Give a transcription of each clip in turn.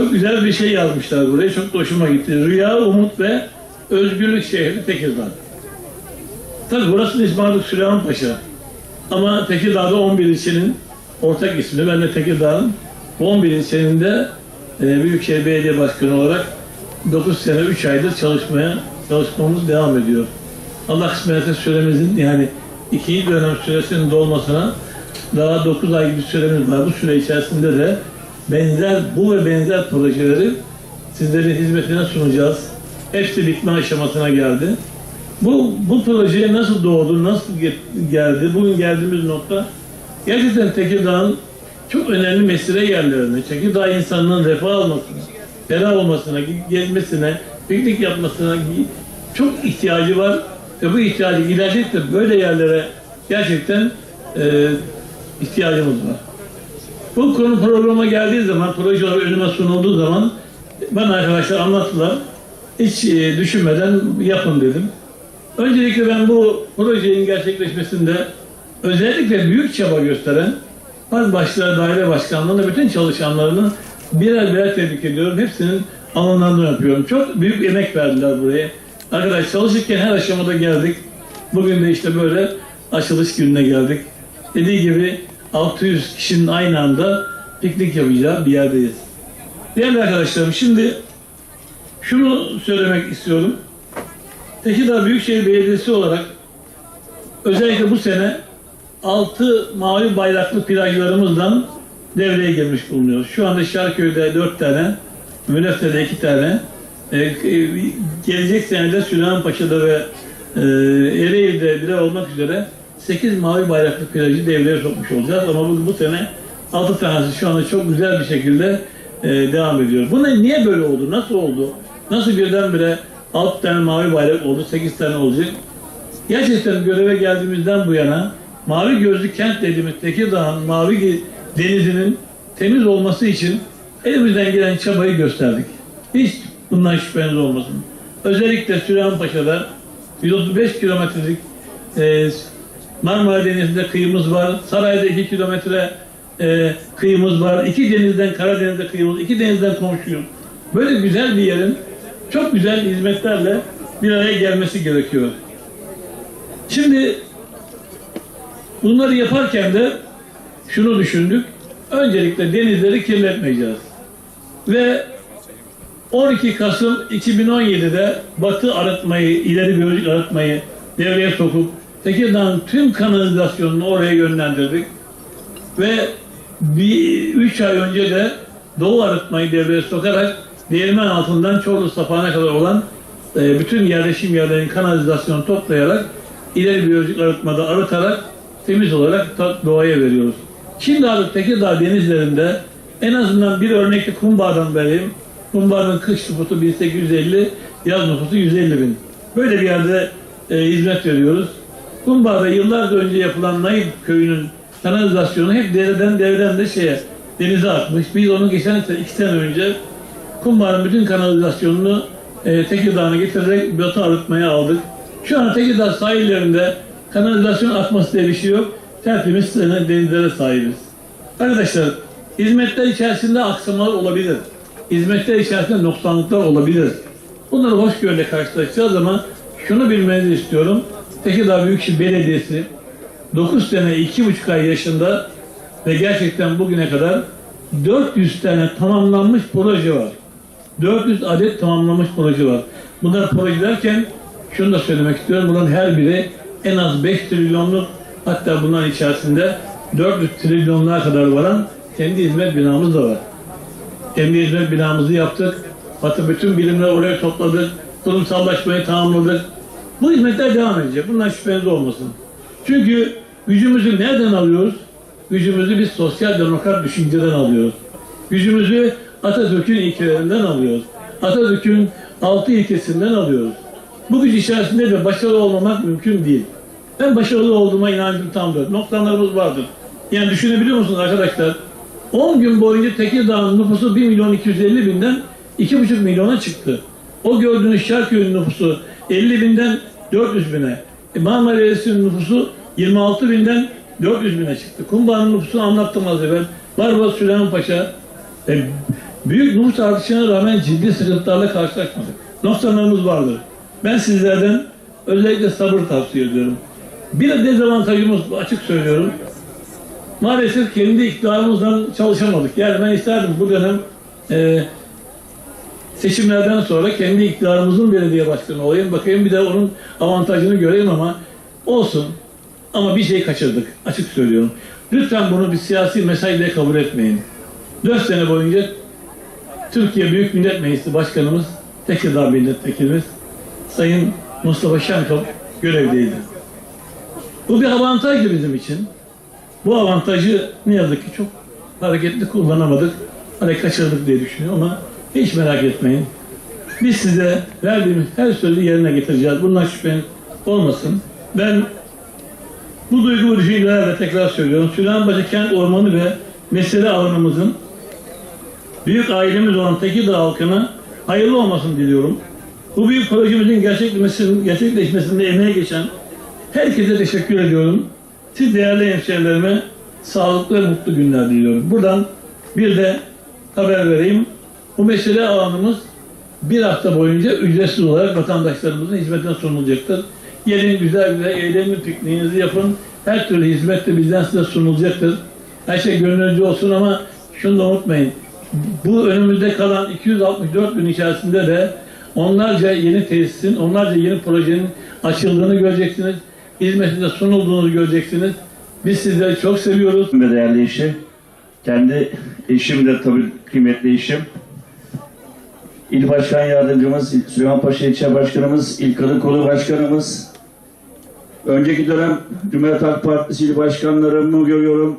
güzel bir şey yazmışlar buraya. Çok hoşuma gitti. Rüya, umut ve özgürlük şehri Tekirdağ. Tabii burası İsmail Süleyman Paşa. Ama Tekirdağ'da 11 ilçenin ortak ismi. Ben de Tekirdağ'ın bu 11 ilçenin de e, Büyükşehir Belediye Başkanı olarak 9 sene 3 aydır çalışmaya çalışmamız devam ediyor. Allah kısmetse süremizin yani ikinci dönem süresinin dolmasına daha 9 ay gibi süremiz var. Bu süre içerisinde de benzer bu ve benzer projeleri sizlerin hizmetine sunacağız. Hepsi bitme aşamasına geldi. Bu, bu projeye nasıl doğdu, nasıl ge- geldi, bugün geldiğimiz nokta gerçekten Tekirdağ'ın çok önemli mesire yerlerine, Tekirdağ insanının refah almasına, ferah olmasına, ge- gezmesine, piknik yapmasına çok ihtiyacı var ve bu ihtiyacı giderecek de böyle yerlere gerçekten e, ihtiyacımız var. Bu konu programa geldiği zaman, proje olarak önüme sunulduğu zaman bana arkadaşlar anlattılar. Hiç e, düşünmeden yapın dedim. Öncelikle ben bu projenin gerçekleşmesinde özellikle büyük çaba gösteren Baz Başları Daire Başkanlığı'nın bütün çalışanlarını birer birer tebrik ediyorum. Hepsinin alınlarından yapıyorum. Çok büyük emek verdiler buraya. Arkadaş çalışırken her aşamada geldik. Bugün de işte böyle açılış gününe geldik. Dediği gibi 600 kişinin aynı anda piknik yapacağı bir yerdeyiz. Değerli arkadaşlarım şimdi şunu söylemek istiyorum. Tekirdağ Büyükşehir Belediyesi olarak özellikle bu sene 6 mavi bayraklı plajlarımızdan devreye girmiş bulunuyoruz. Şu anda Şarköy'de 4 tane, Münefte'de 2 tane, e, e, gelecek senede Süleymanpaşa'da ve e, Ereğli'de bile olmak üzere 8 mavi bayraklı plajı devreye sokmuş olacağız. Ama bu, bu sene 6 tanesi şu anda çok güzel bir şekilde e, devam ediyor. Bu ne, niye böyle oldu? Nasıl oldu? Nasıl birdenbire 6 tane mavi bayrak oldu, 8 tane olacak? Gerçekten göreve geldiğimizden bu yana mavi gözlü kent dediğimiz Tekirdağ'ın mavi denizinin temiz olması için elimizden gelen çabayı gösterdik. Hiç bundan şüpheniz olmasın. Özellikle Süleymanpaşa'da 135 kilometrelik e, Marmara Denizi'nde kıyımız var. Saray'da 2 kilometre e, kıyımız var. İki denizden Karadeniz'de kıyımız, iki denizden komşuyuz. Böyle güzel bir yerin çok güzel hizmetlerle bir araya gelmesi gerekiyor. Şimdi bunları yaparken de şunu düşündük. Öncelikle denizleri kirletmeyeceğiz. Ve 12 Kasım 2017'de Batı arıtmayı, ileri biyolojik arıtmayı devreye sokup Tekirdağ'ın tüm kanalizasyonunu oraya yönlendirdik. Ve bir üç ay önce de Doğu arıtmayı devreye sokarak değirmen altından Çorlu Sapağı'na kadar olan e, bütün yerleşim yerlerinin kanalizasyonu toplayarak ileri biyolojik arıtmada arıtarak temiz olarak doğaya veriyoruz. Şimdi artık Tekirdağ denizlerinde en azından bir örnekli Kumbağa'dan vereyim. Kumbağa'nın kış nüfusu 1850, yaz nüfusu 150 bin. Böyle bir yerde e, hizmet veriyoruz. Kumbağa'da yıllarca önce yapılan Naip köyünün kanalizasyonu hep dereden dereden de şeye denize akmış. Biz onu geçen sene, iki sene önce Kumbağa'nın bütün kanalizasyonunu e, Tekirdağ'a getirerek batı arıtmaya aldık. Şu an Tekirdağ sahillerinde kanalizasyon akması diye bir şey yok. Tertemiz denizlere sahibiz. Arkadaşlar hizmetler içerisinde aksamalar olabilir. Hizmetler içerisinde noksanlıklar olabilir. Bunları hoşgörüyle karşılaşacağız ama şunu bilmenizi istiyorum. Tekirdağ Büyükşehir Belediyesi 9 sene 2,5 ay yaşında ve gerçekten bugüne kadar 400 tane tamamlanmış proje var. 400 adet tamamlanmış proje var. Bunlar proje derken şunu da söylemek istiyorum. Bunların her biri en az 5 trilyonluk hatta bunların içerisinde 400 trilyonlara kadar varan kendi hizmet binamız da var. Kendi hizmet binamızı yaptık. Batı bütün bilimleri oraya topladık. Kurumsallaşmayı tamamladık. Bu hizmetler devam edecek. Bundan şüpheniz olmasın. Çünkü gücümüzü nereden alıyoruz? Gücümüzü biz sosyal demokrat düşünceden alıyoruz. Gücümüzü Atatürk'ün ilkelerinden alıyoruz. Atatürk'ün altı ilkesinden alıyoruz. Bu güç içerisinde de başarılı olmamak mümkün değil. Ben başarılı olduğuma inancım tamdır. Noktalarımız vardır. Yani düşünebiliyor musunuz arkadaşlar? 10 gün boyunca Tekirdağ'ın nüfusu 1 milyon 250 binden 2,5 milyona çıktı. O gördüğünüz Şarköy'ün nüfusu 50 binden 400 bine. E Marmara nüfusu 26 binden 400 bine çıktı. Kumbağa'nın nüfusunu anlattım az evvel. Barbaros Süleyman Paşa e, Büyük nüfus artışına rağmen ciddi sıkıntılarla karşılaşmadık. Noksanlarımız vardır. Ben sizlerden özellikle sabır tavsiye ediyorum. Bir de dezavantajımız açık söylüyorum. Maalesef kendi iktidarımızdan çalışamadık. Yani ben isterdim bu dönem e, seçimlerden sonra kendi iktidarımızın belediye başkanı olayım. Bakayım bir de onun avantajını göreyim ama olsun. Ama bir şey kaçırdık. Açık söylüyorum. Lütfen bunu bir siyasi mesajla kabul etmeyin. Dört sene boyunca Türkiye Büyük Millet Meclisi Başkanımız, Tekirdağ Milletvekilimiz Sayın Mustafa Şentop görevdeydi. Bu bir avantajdı bizim için. Bu avantajı ne yazık ki çok hareketli kullanamadık. Hani kaçırdık diye düşünüyorum ama hiç merak etmeyin. Biz size verdiğimiz her sözü yerine getireceğiz. Bundan şüpheniz olmasın. Ben bu duygu ve düşüncelerle tekrar söylüyorum. Süleymanbaşı Kent Ormanı ve mesele alanımızın büyük ailemiz olan Tekirdağ halkına hayırlı olmasını diliyorum. Bu büyük projemizin gerçekleşmesinde emeğe geçen herkese teşekkür ediyorum. Siz değerli hemşehrilerime sağlıklı ve mutlu günler diliyorum. Buradan bir de haber vereyim. Bu mesele alanımız bir hafta boyunca ücretsiz olarak vatandaşlarımızın hizmetine sunulacaktır. Gelin güzel güzel eğlenin, pikniğinizi yapın. Her türlü hizmet de bizden size sunulacaktır. Her şey gönlünüzce olsun ama şunu da unutmayın. Bu önümüzde kalan 264 gün içerisinde de onlarca yeni tesisin, onlarca yeni projenin açıldığını göreceksiniz. Hizmetinde sunulduğunu göreceksiniz. Biz sizleri çok seviyoruz. değerli eşim. Kendi eşim de tabii kıymetli eşim. İl Başkan Yardımcımız, Süleymanpaşa İlçe Başkanımız, İl Kadın Kolu Başkanımız. Önceki dönem Cumhuriyet Halk Partisi il başkanlarımı görüyorum.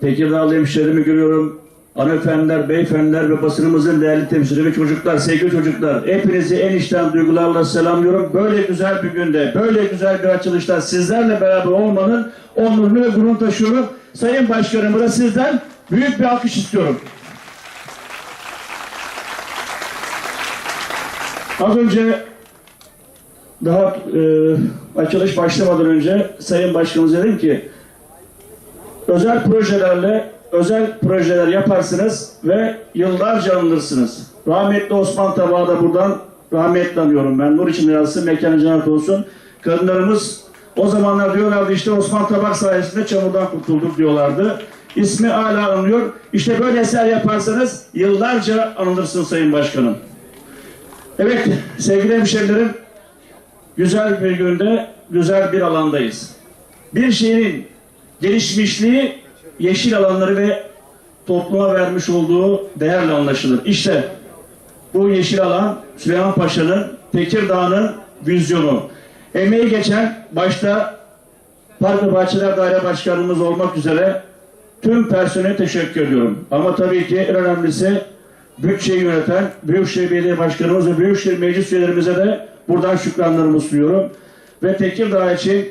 Tekirdağlı hemşehrilerimi görüyorum. Hanımefendiler, beyefendiler ve basınımızın değerli temsilcileri çocuklar, sevgili çocuklar. Hepinizi en içten duygularla selamlıyorum. Böyle güzel bir günde, böyle güzel bir açılışta sizlerle beraber olmanın onurunu ve gururunu taşıyorum. Sayın Başkanım da sizden büyük bir alkış istiyorum. Az önce daha e, açılış başlamadan önce Sayın Başkanımıza dedim ki özel projelerle özel projeler yaparsınız ve yıllarca anılırsınız. Rahmetli Osman Tabağı da buradan rahmetle anıyorum ben. Nur için yazsın, mekanı cennet olsun. Kadınlarımız o zamanlar diyorlardı işte Osman Tabak sayesinde çamurdan kurtulduk diyorlardı. İsmi hala anılıyor. İşte böyle eser yaparsanız yıllarca anılırsınız Sayın Başkanım. Evet sevgili hemşehrilerim güzel bir günde güzel bir alandayız. Bir şehrin gelişmişliği yeşil alanları ve topluma vermiş olduğu değerle anlaşılır. İşte bu yeşil alan Süleyman Paşa'nın Tekirdağ'ın vizyonu. Emeği geçen başta Park ve Bahçeler Daire Başkanımız olmak üzere tüm personele teşekkür ediyorum. Ama tabii ki en önemlisi bütçeyi yöneten Büyükşehir Belediye Başkanımız ve Büyükşehir Meclis üyelerimize de buradan şükranlarımı sunuyorum. Ve Tekirdağ için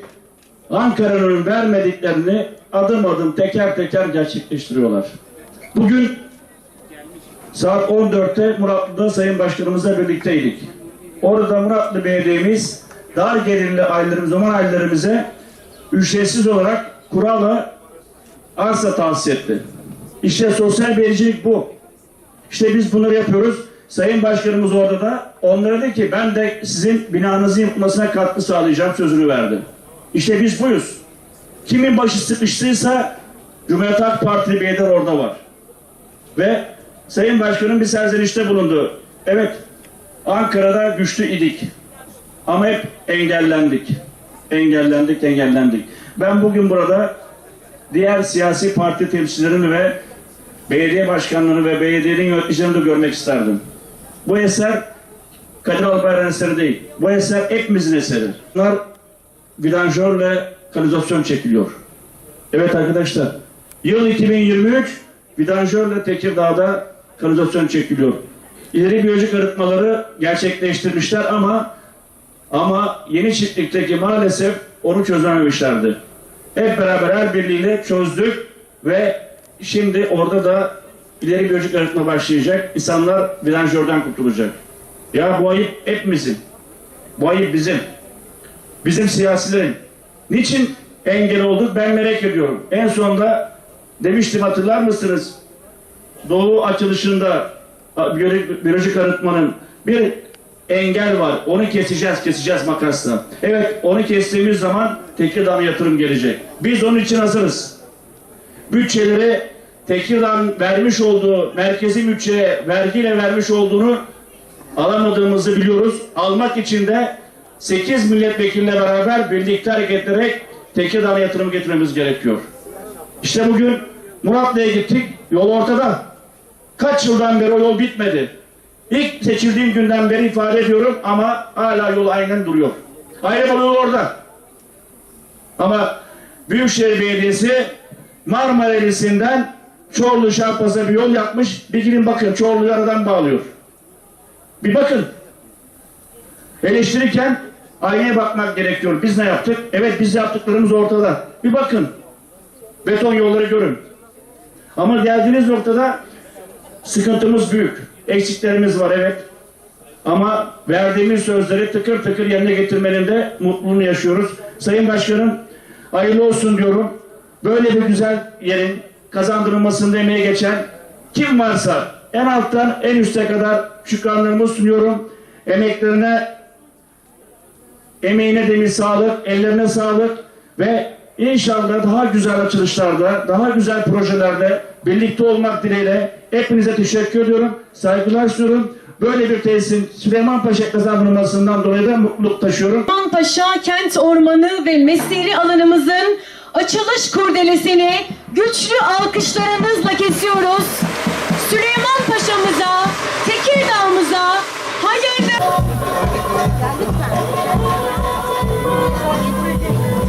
Ankara'nın vermediklerini adım adım teker teker gerçekleştiriyorlar. Bugün saat 14'te Muratlı'da Sayın Başkanımızla birlikteydik. Orada Muratlı Belediye'miz dar gelirli ailelerimiz, zaman ailelerimize ücretsiz olarak kurala arsa tavsiye etti. İşte sosyal vericilik bu. İşte biz bunları yapıyoruz. Sayın Başkanımız orada da onlara dedi ki ben de sizin binanızın yapılmasına katkı sağlayacağım sözünü verdi. İşte biz buyuz. Kimin başı sıkıştıysa Cumhuriyet Halk Partili beyler orada var. Ve Sayın Başkanım bir serzenişte bulundu. Evet Ankara'da güçlü idik. Ama hep engellendik. Engellendik, engellendik. Ben bugün burada diğer siyasi parti temsilcilerini ve belediye başkanlarını ve belediyenin yöneticilerini de görmek isterdim. Bu eser Kadir Albayrak'ın eseri değil. Bu eser hepimizin eseri. Bunlar vidanjörle kanalizasyon çekiliyor. Evet arkadaşlar. Yıl 2023 vidanjörle Tekirdağ'da kanalizasyon çekiliyor. İleri biyolojik arıtmaları gerçekleştirmişler ama ama yeni çiftlikteki maalesef onu çözememişlerdi. Hep beraber el birliğiyle çözdük ve şimdi orada da ileri biyolojik arıtma başlayacak. İnsanlar vidanjörden kurtulacak. Ya bu ayıp hepimizin. Bu ayıp bizim. Bizim siyasilerin. Niçin engel olduk ben merak ediyorum. En sonunda demiştim hatırlar mısınız? Doğu açılışında biyolojik, biyolojik arıtmanın bir engel var. Onu keseceğiz, keseceğiz makasla. Evet, onu kestiğimiz zaman Tekirdağ'a yatırım gelecek. Biz onun için hazırız. Bütçeleri Tekirdağ'ın vermiş olduğu, merkezi bütçeye vergiyle vermiş olduğunu alamadığımızı biliyoruz. Almak için de 8 milletvekiline beraber birlikte hareket ederek Tekirdağ'a yatırım getirmemiz gerekiyor. İşte bugün Muratlı'ya gittik. Yol ortada. Kaç yıldan beri o yol bitmedi. İlk seçildiğim günden beri ifade ediyorum ama hala yol aynen duruyor. Ayrı yol orada. Ama Büyükşehir Belediyesi Marmara Elisi'nden Çorlu Şarpaz'a bir yol yapmış. Bir gidin bakın Çorlu'yu aradan bağlıyor. Bir bakın. Eleştirirken aynaya bakmak gerekiyor. Biz ne yaptık? Evet biz yaptıklarımız ortada. Bir bakın. Beton yolları görün. Ama geldiğiniz noktada sıkıntımız büyük. Eksiklerimiz var evet. Ama verdiğimiz sözleri tıkır tıkır yerine getirmenin de mutluluğunu yaşıyoruz. Sayın Başkanım hayırlı olsun diyorum. Böyle bir güzel yerin kazandırılmasında emeğe geçen kim varsa en alttan en üste kadar şükranlarımı sunuyorum. Emeklerine emeğine demin sağlık, ellerine sağlık ve inşallah daha güzel açılışlarda, daha güzel projelerde birlikte olmak dileğiyle hepinize teşekkür ediyorum. Saygılar sunuyorum. Böyle bir tesisin Süleymanpaşa kazandırılmasından dolayı da mutluluk taşıyorum. Paşa Kent Ormanı ve Mesire alanımızın açılış kurdelesini güçlü alkışlarımızla kesiyoruz. Süleyman Paşa'mıza, Tekirdağ'ımıza hayırlı...